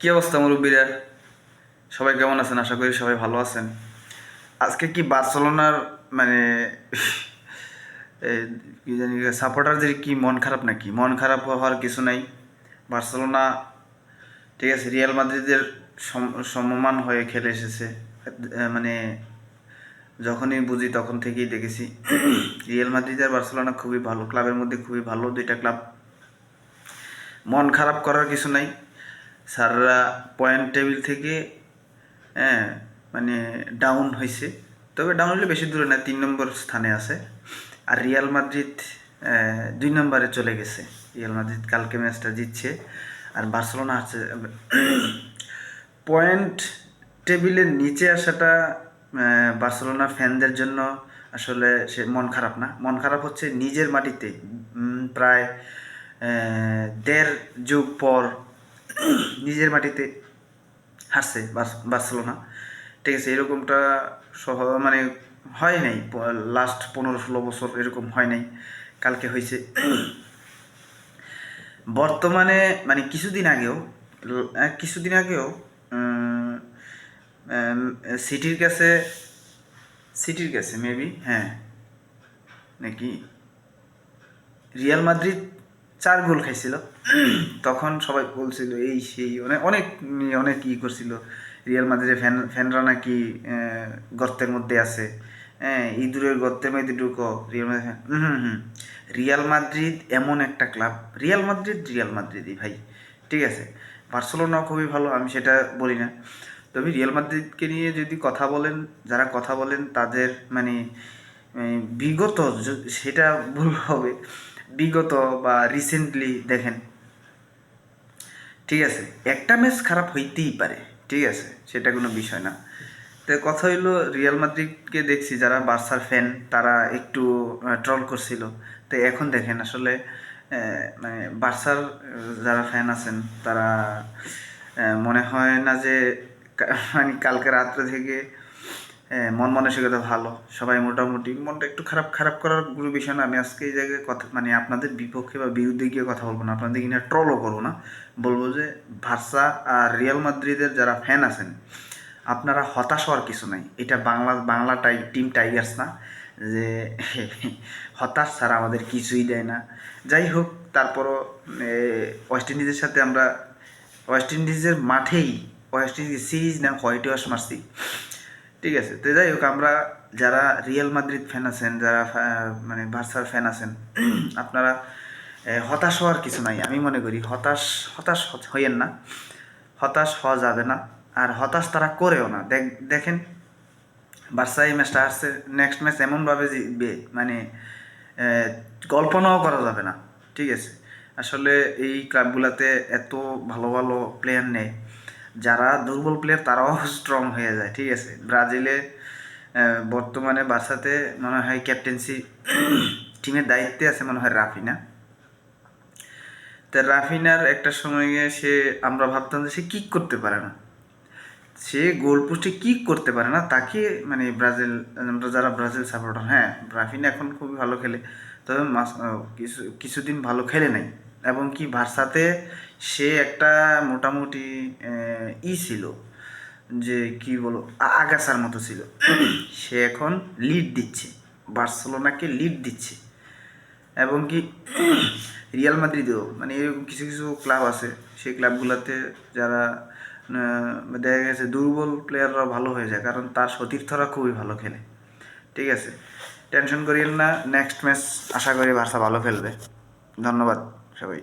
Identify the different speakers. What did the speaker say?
Speaker 1: কি অবস্থা মুরব্বীরা? সবাই কেমন আছেন? আশা করি সবাই ভালো আছেন। আজকে কি বার্সেলোনার মানে কি জানি, সাপোর্টারদের কি মন খারাপ নাকি? মন খারাপ হওয়ার কিছু নাই। বার্সেলোনা, ঠিক আছে, রিয়াল মাদ্রিদের সম- সমমান হয়ে খেলে এসেছে। মানে যখনই বুঝি তখন থেকেই দেখেছি। রিয়াল মাদ্রিদ আর বার্সেলোনা খুবই ভালো, ক্লাবের মধ্যে খুবই ভালো দুইটা ক্লাব। মন খারাপ করার কিছু নাই। স্যাররা পয়েন্ট টেবিল থেকে হ্যাঁ মানে ডাউন হয়েছে তবে ডাউন হলে বেশি দূরে না তিন নম্বর স্থানে আছে। আর রিয়াল মাদ্রিদ দুই নম্বরে চলে গেছে। রিয়াল মাদ্রিদ কালকে ম্যাচটা জিতছে। আর বার্সেলোনা আছে পয়েন্ট টেবিলের নিচে আসাটা আহ, বার্সেলোনার ফ্যানদের জন্য আসলে সে মন খারাপ না। মন খারাপ হচ্ছে নিজের মাটিতে। প্রায় দেড় যুগ পর নিজের মাটিতে হারছে বার্সেলোনা। ঠিক আছে, এরকমটা সহ মানে হয় নাই। লাস্ট পনেরো ষোলো বছর এরকম হয় নাই। কালকে হয়েছে। বর্তমানে মানে কিছুদিন আগেও কিছুদিন আগেও সিটির কাছে সিটির কাছে মেবি হ্যাঁ। নাকি? রিয়াল মাদ্রিদ চার গোল খাইছিল। তখন সবাই বলছিল, এই সেই। অনেক অনেক অনেক ই করছিল। রিয়াল মাদ্রিদের ফ্যান, ফ্যানরা নাকি গর্তের মধ্যে আছে। হ্যাঁ ইঁদুরের গর্তের মধ্যে ঢুকো। রিয়াল মাদ্রিদ হুম হুম হুম। রিয়াল মাদ্রিদ এমন একটা ক্লাব। রিয়াল মাদ্রিদ, রিয়াল মাদ্রিদই ভাই। ঠিক আছে? বার্সেলোনাও খুবই ভালো, আমি সেটা বলি না। তবে রিয়াল মাদ্রিদকে নিয়ে যদি কথা বলেন, যারা কথা বলেন, তাদের মানে বিগত সেটা ভুল হবে। বিগত বা রিসেন্টলি দেখেন। ঠিক আছে, একটা ম্যাচ খারাপ হইতেই পারে, ঠিক আছে, সেটা কোনো বিষয় না। তো কথা হইল রিয়াল মাদ্রিদকে দেখছি, যারা বার্সার ফ্যান তারা একটু ট্রল করছিল। তো এখন দেখেন আসলে মানে বার্সার যারা ফ্যান আছেন, তারা মনে হয় না যে মানে কালকে রাত্রে থেকে মন মানসিকতা ভালো, সবাই মোটামুটি। মনটা একটু খারাপ খারাপ করার কোনো বিষয় না, আমি আজকে এই জায়গায় কথা মানে আপনাদের বিপক্ষে বা বিরুদ্ধে গিয়ে কথা বলব না, আপনাদের কিনা ট্রলও করব না। বলব যে, ভার্সা আর রিয়াল মাদ্রিদের যারা ফ্যান আছেন, আপনারা হতাশ হওয়ার কিছু নাই। এটা বাংলা বাংলা টাই টিম টাইগার্স না, যে হতাশ ছাড়া আমাদের কিছুই দেয় না। যাই হোক, তারপরও ওয়েস্ট ইন্ডিজের সাথে আমরা ওয়েস্ট ইন্ডিজের মাঠেই ওয়েস্ট ইন্ডিজ সিরিজ না হোয়াইট ওয়াশ মারছি ঠিক আছে, তো যাই হোক, আমরা যারা রিয়াল মাদ্রিদ ফ্যান আছেন, যারা মানে ভার্সার ফ্যান আছেন, আপনারা হতাশ হওয়ার কিছু নাই, আমি মনে করি হতাশ হতাশ হইয়েন না, হতাশ হওয়া যাবে না, আর হতাশ তারা করেও না। দেখ, দেখেন বার্সা এই ম্যাচটা আসছে নেক্সট ম্যাচ এমনভাবে মানে কল্পনাও করা যাবে না, ঠিক আছে। আসলে এই ক্লাবগুলোতে এত ভালো ভালো প্লেয়ার নেই। যারা দুর্বল প্লেয়ার তারাও স্ট্রং হয়ে যায়, ঠিক আছে? ব্রাজিলে বর্তমানে বার্সাতে মনে হয় ক্যাপ্টেন্সি টিমের দায়িত্বে আছে মনে হয় রাফিনা। তা রাফিনার একটা সময় সে, আমরা ভাবতাম যে সে কিক করতে পারে না। সে গোল পোস্টে কিক করতে পারে না, তাকে মানে ব্রাজিল, আমরা যারা ব্রাজিল সাপোর্টার হ্যাঁ রাফিনা এখন খুবই ভালো খেলে। তবে কিছু, কিছুদিন ভালো খেলে নাই। এবং কি ভার্সাতে সে একটা মোটামুটি ই ছিল যে কি বলো আগাছার মতো ছিল। সে এখন লিড দিচ্ছে, বার্সেলোনাকে লিড দিচ্ছে। এবং কি রিয়াল মাদ্রিদেও মানে এরকম কিছু কিছু ক্লাব আছে, সেই ক্লাবগুলোতে যারা দেখা গেছে দুর্বল প্লেয়াররা ভালো হয়ে যায়, কারণ তার সতীর্থরা খুবই ভালো খেলে। ঠিক আছে? টেনশন করিয়েন না নেক্সট ম্যাচ আশা করি বার্সা ভালো খেলবে। ধন্যবাদ। 稍微。